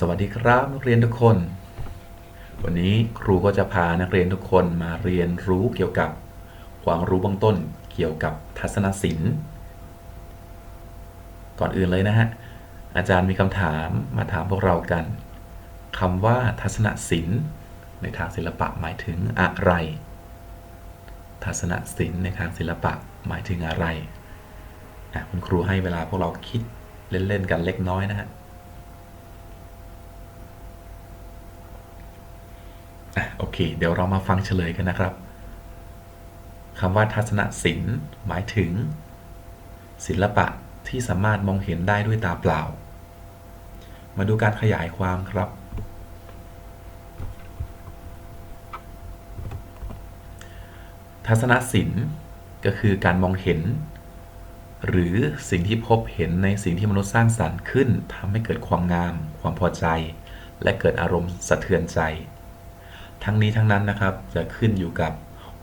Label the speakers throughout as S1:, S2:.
S1: สวัสดีครับนักเรียนทุกคน วันนี้ครูก็จะพานักเรียนทุกคนมาเรียนรู้เกี่ยวกับความรู้เบื้องต้นเกี่ยวกับทัศนศิลป์ ก่อนอื่นเลยนะฮะ อาจารย์มีคำถามมาถามพวกเรากันคำว่าทัศนศิลป์ ในทางศิลปะหมายถึงอะไร ทัศนศิลป์ในทางศิลปะหมายถึงอะไระคุณครูให้เวลาพวกเราคิดเล่นๆกันเล็กน้อยนะฮะ อะ โอเค เดี๋ยวเรามาฟังเฉลยกันนะครับคำว่าทัศนศิลป์หมายถึง ศิลปะที่สามารถมองเห็นได้ด้วยตาเปล่า มาดูการขยายความครับ ทัศนศิลป์ก็คือการมองเห็น หรือสิ่งที่พบเห็นในสิ่งที่มนุษย์สร้างสรรค์ขึ้นทำให้เกิดความงาม ความพอใจ และเกิดอารมณ์สะเทือนใจ ทั้งนี้ทั้งนั้นนะครับ จะขึ้นอยู่กับ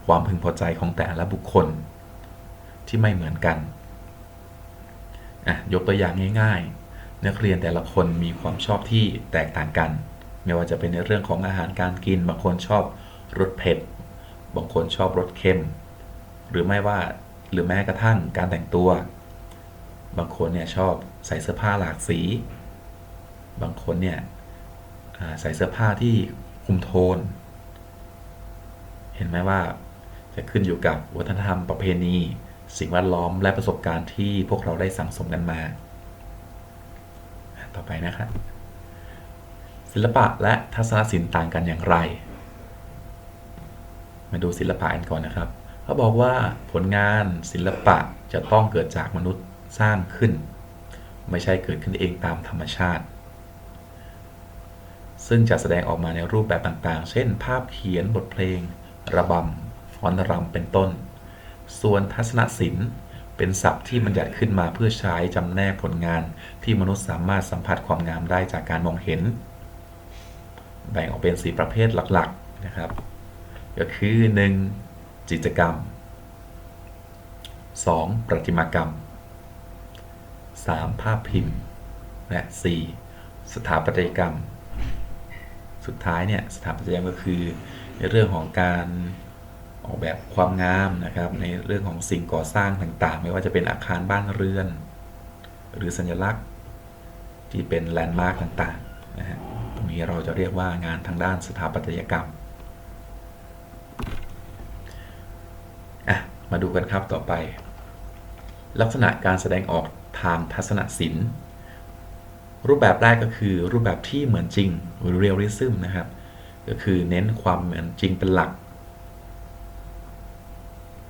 S1: ความพึงพอใจของแต่ละบุคคล ที่ไม่เหมือนกันอะยกตัวอย่างง่ายๆ นักเรียนแต่ละคนมีความชอบที่แตกต่างกัน ไม่ว่าจะเป็นในเรื่องของอาหารการกิน บางคนชอบรสเผ็ด บางคนชอบรสเค็ม หรือไม่ว่าหรือแม้กระทั่งการแต่งตัว บางคนเนี่ยชอบใส่เสื้อผ้าหลากสี บางคนเนี่ยใส่เสื้อผ้าที่คุมโทน เห็นไหมว่าจะขึ้นอยู่กับวัฒนธรรมประเพณี สิ่งแวดล้อมและประสบการณ์ที่พวกเราได้สั่งสมกันมา ต่อไปนะครับศิลปะและทัศนศิลป์ต่างกันอย่างไร มาดูศิลปะกันก่อนนะครับเขาบอกว่าผลงานศิลปะจะต้องเกิดจากมนุษย์สร้างขึ้น ไม่ใช่เกิดขึ้นเองตามธรรมชาติ ซึ่งจะแสดงออกมาในรูปแบบต่างๆ เช่น ภาพเขียนบทเพลง ระบำฟ้อนรำเป็นต้น ส่วนทัศนศิลป์เป็นศัพท์ที่บัญญัติขึ้นมาเพื่อใช้จำแนกผลงานที่มนุษย์สามารถสัมผัสความงามได้จากการมองเห็น แบ่งออกเป็น 4 ประเภทหลักๆนะครับ ก็คือ 1. จิตรกรรม 2. ประติมากรรม 3. ภาพพิมพ์ และ 4. สถาปัตยกรรม สุดท้ายเนี่ยสถาปัตยกรรมก็คือ ในเรื่องของการออกแบบความงามนะครับ ในเรื่องของสิ่งก่อสร้างต่างๆ ไม่ว่าจะเป็นอาคารบ้านเรือน หรือสัญลักษณ์ที่เป็นแลนด์มาร์กต่างๆนะฮะตรงนี้เราจะเรียกว่างานทางด้านสถาปัตยกรรมอะมาดูกันครับต่อไป ลักษณะการแสดงออกทางทัศนศิลป์รูปแบบแรกก็คือรูปแบบที่เหมือนจริงหรือ realism นะครับ ก็คือเน้นความเหมือนจริงเป็นหลัก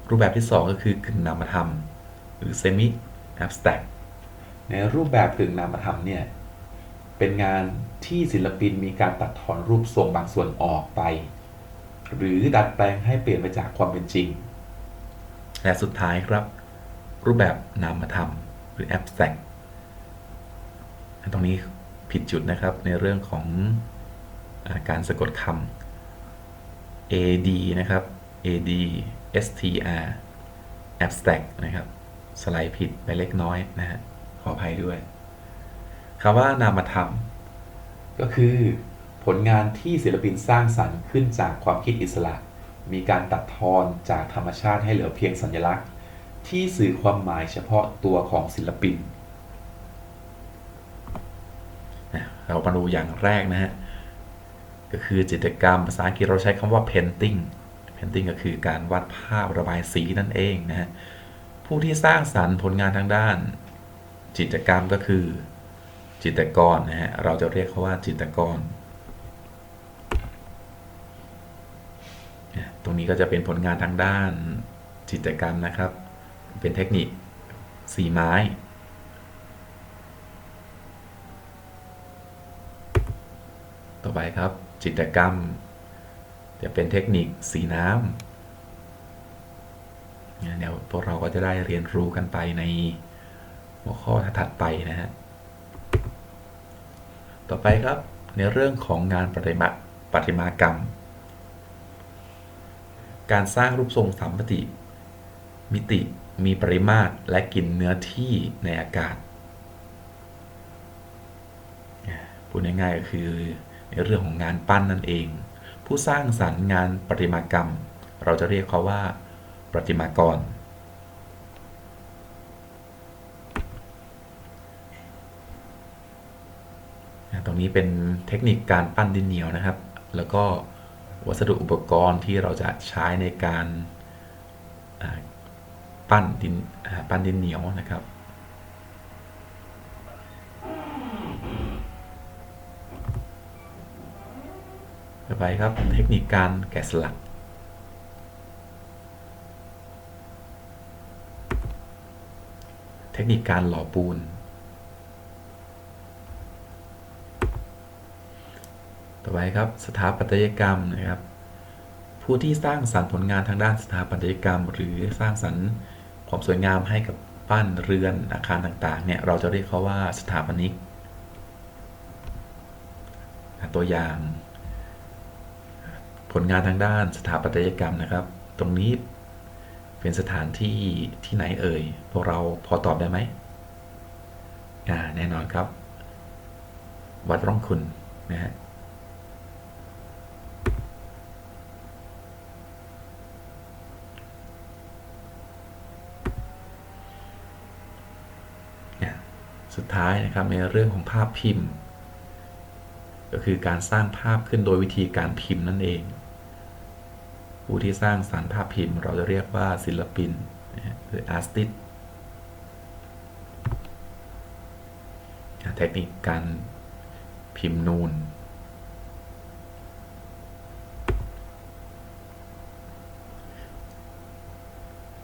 S1: รูปแบบที่ 2 ก็คือกึ่งนามธรรม หรือ semi abstract ในรูปแบบกึ่งนามธรรมเนี่ยเป็นงานที่ศิลปินมีการตัดทอนรูปทรงบางส่วนออกไป หรือดัดแปลงให้เปลี่ยนไปจากความเป็นจริง และสุดท้ายครับ รูปแบบนามธรรม หรือ abstract ตรงนี้ผิดจุดนะครับในเรื่องของอา การสะกดคำ ad นะครับ ad str abstract นะครับ สไลด์ผิดไปเล็กน้อยนะฮะ ขออภัยด้วยคำว่านามธรรม ก็คือผลงานที่ศิลปินสร้างสรรค์ขึ้นจากความคิดอิสระ มีการตัดทอนจากธรรมชาติให้เหลือเพียงสัญลักษณ์ ที่สื่อความหมายเฉพาะตัวของศิลปิน เรามาดูอย่างแรกนะฮะ ก็คือจิตรกรรมภาษาอังกฤษเราใช้คำว่า painting painting ก็คือการวาดภาพระบายสีนั่นเองนะฮะผู้ที่สร้างสรรค์ผลงานทางด้าน จิตรกรรมก็คือจิตรกรนะฮะเราจะเรียกเขาว่าจิตรกร ตรงนี้ก็จะเป็นผลงานทางด้านจิตรกรรมนะครับ เป็นเทคนิคสีไม้ต่อไปครับ จิตรกรรม จะเป็นเทคนิคสีน้ำเนี่ยเดี๋ยวพวกเราก็จะได้เรียนรู้กันไปในหัวข้อถัดไปนะฮะต่อไปครับในเรื่องของงานประติมาประติมากรรม การสร้างรูปทรงสามมิติ มิติมีปริมาตรและกินเนื้อที่ในอากาศ พูดง่ายๆก็คือ ในเรื่องของงานปั้นนั่นเอง ผู้สร้างสรรค์งานประติมากรรม เราจะเรียกเขาว่า ประติมากร ตรงนี้เป็นเทคนิคการปั้นดินเหนียวนะครับ แล้วก็วัสดุอุปกรณ์ที่เราจะใช้ในการปั้นดินปั้นดินเหนียวนะครับ ต่อไปครับเทคนิคการแกะสลัก เทคนิคการหล่อปูน ต่อไปครับสถาปัตยกรรมนะครับ ผู้ที่สร้างสรรค์ผลงานทางด้านสถาปัตยกรรม หรือสร้างสรรค์ความสวยงามให้กับบ้านเรือนอาคารต่างๆเนี่ยเราจะเรียกเขาว่าสถาปนิกตัวอย่าง ลงานทางด้านสถาปัตยกรรมนะครับ ตรงนี้เป็นสถานที่ที่ไหนเอ่ย พวกเราพอตอบได้ไหมอ่าแน่นอนครับ วัดร่องคุณนะฮะสุดท้ายนะครับในเรื่องของภาพพิมพ์ ก็คือการสร้างภาพขึ้นโดยวิธีการพิมพ์นั่นเอง ผู้ที่สร้างสารรค์ภาพพิมพ์ เราจะเรียกว่าศิลปินหรืออาร์ติสเทคนิคการพิมพ์นูน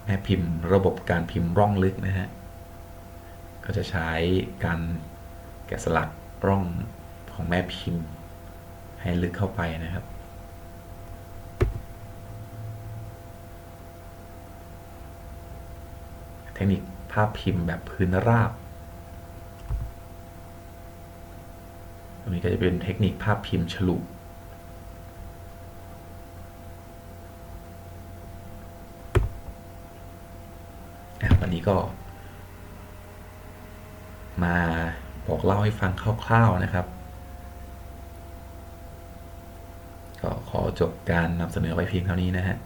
S1: แม่พิมพ์ระบบการพิมพ์ร่องลึกนะฮะ ก็จะใช้การแกะสลักร่องของแม่พิมพ์ ให้ลึกเข้าไปนะครับ เทคนิคภาพพิมพ์แบบพื้นราบ ตรงนี้ก็จะเป็นเทคนิคภาพพิมพ์ฉลุวันนี้ก็มาบอกเล่าให้ฟังคร่าวๆนะครับ ก็ขอจบการนำเสนอไว้เพียงเท่านี้นะฮะ